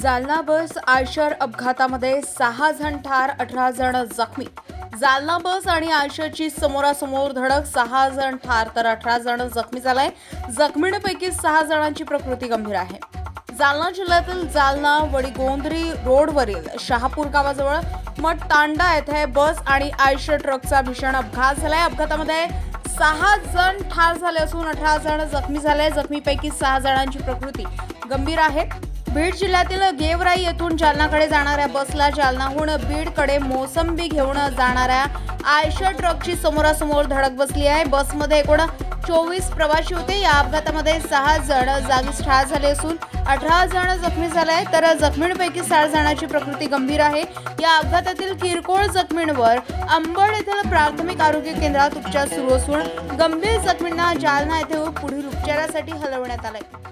जालना बस Eicher अपघातामध्ये सहा जण ठार अठरा जण जखमी. जालना बस आणि आयशरची समोरासमोर धडक सहा जण ठार तर अठरा जण जखमी झालाय जखमींपैकी सहा जणांची प्रकृती गंभीर आहे. जालना जिल्ह्यातील जालना वडीगोंद्री रोडवरील शहापूर गावाजवळ मठ तांडा येथे बस आणि आयशर ट्रकचा भीषण अपघात झालाय. अपघातामध्ये सहा जण ठार झाले असून अठरा जण जखमी झाले. जखमीपैकी सहा जणांची प्रकृती गंभीर आहे. बीड जिल्ह्यातील गेवराई येथून जालनाकडे जाणाऱ्या बसला जालनाहून बीडकडे मोसंबी घेऊन जाणाऱ्या आयशर ट्रकची समोरासमोर धडक बसली आहे. बसमध्ये एकूण चोवीस प्रवासी होते. या अपघातामध्ये सहा जण जागीच ठार झाले असून अठरा जण जखमी झाले आहेत. तर जखमींपैकी सहा जणांची प्रकृती गंभीर आहे. या अपघातातील किरकोळ जखमींवर अंबड येथील प्राथमिक आरोग्य केंद्रात उपचार सुरू असून गंभीर जखमींना जालना येथे पुढील उपचारासाठी हलवण्यात आलंय.